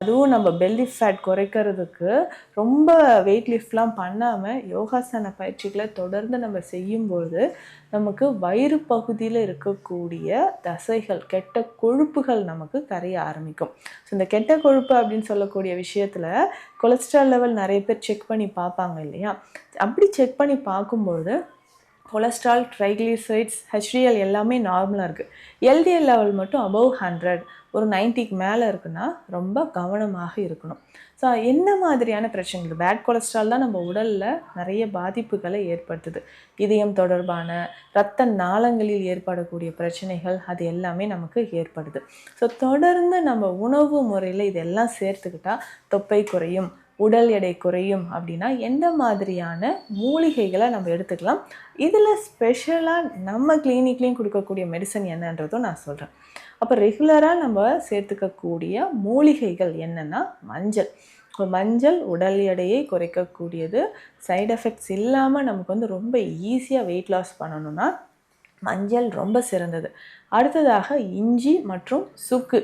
அதுவும் நம்ம belly fat குறைக்கிறதுக்கு ரொம்ப வெயிட் லிஃப்ட்லாம் பண்ணாமல் யோகாசன பயிற்சிகளை தொடர்ந்து நம்ம செய்யும்போது நமக்கு வயிறு பகுதியில் இருக்கக்கூடிய தசைகள் கெட்ட கொழுப்புகள் நமக்கு கரைய ஆரம்பிக்கும். ஸோ இந்த கெட்ட கொழுப்பு அப்படின்னு சொல்லக்கூடிய விஷயத்தில் கொலஸ்ட்ரால் லெவல் நிறைய பேர் செக் பண்ணி பார்ப்பாங்க இல்லையா? அப்படி செக் பண்ணி பார்க்கும்பொழுது கொலஸ்ட்ரால் ட்ரைக்ளிசரைட்ஸ் ஹெச்டிஎல் எல்லாமே நார்மலாக இருக்குது எல்டிஎல் லெவல் மட்டும் அபவ் ஹண்ட்ரட் ஒரு நைன்ட்டிக்கு மேலே இருக்குன்னா ரொம்ப கவனமாக இருக்கணும். ஸோ என்ன மாதிரியான பிரச்சனைகள்? பேட் கொலஸ்ட்ரால் தான் நம்ம உடலில் நிறைய பாதிப்புகளை ஏற்படுத்துது. இதயம் தொடர்பான இரத்த நாளங்களில் ஏற்படக்கூடிய பிரச்சனைகள் அது எல்லாமே நமக்கு ஏற்படுது. ஸோ தொடர்ந்து நம்ம உணவு முறையில் இதெல்லாம் சேர்த்துக்கிட்டால் தொப்பை குறையும் உடல் எடை குறையும் அப்படின்னா எந்த மாதிரியான மூலிகைகளை நம்ம எடுத்துக்கலாம்? இதில் ஸ்பெஷலாக நம்ம கிளினிக்லேயும் கொடுக்கக்கூடிய மெடிசன் என்னன்றதும் நான் சொல்கிறேன் அப்போ ரெகுலராக நம்ம சேர்த்துக்கக்கூடிய மூலிகைகள் என்னென்னா மஞ்சள். இப்போ மஞ்சள் உடல் எடையை குறைக்கக்கூடியது. சைடு எஃபெக்ட்ஸ் இல்லாமல் நமக்கு வந்து ரொம்ப ஈஸியாக வெயிட் லாஸ் பண்ணணும்னா மஞ்சள் ரொம்ப சிறந்தது. அடுத்ததாக இஞ்சி மற்றும் சுக்கு.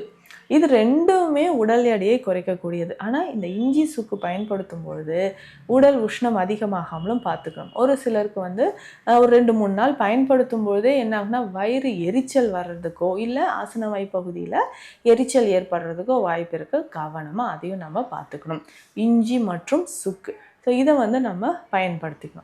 இது ரெண்டுமே உடல் எடையை குறைக்கக்கூடியது. ஆனால் இந்த இஞ்சி சுக்கு பயன்படுத்தும் பொழுது உடல் உஷ்ணம் அதிகமாகாமலும் பார்த்துக்கணும் ஒரு சிலருக்கு வந்து ஒரு ரெண்டு மூணு நாள் பயன்படுத்தும் பொழுதே என்ன ஆகுனா வயிறு எரிச்சல் வர்றதுக்கோ இல்லை ஆசன வாய் பகுதியில் எரிச்சல் ஏற்படுறதுக்கோ வாய்ப்பு இருக்குது கவனமாக அதையும் நம்ம பார்த்துக்கணும். இஞ்சி மற்றும் சுக்கு. ஸோ இதை வந்து நம்ம பயன்படுத்திக்கணும்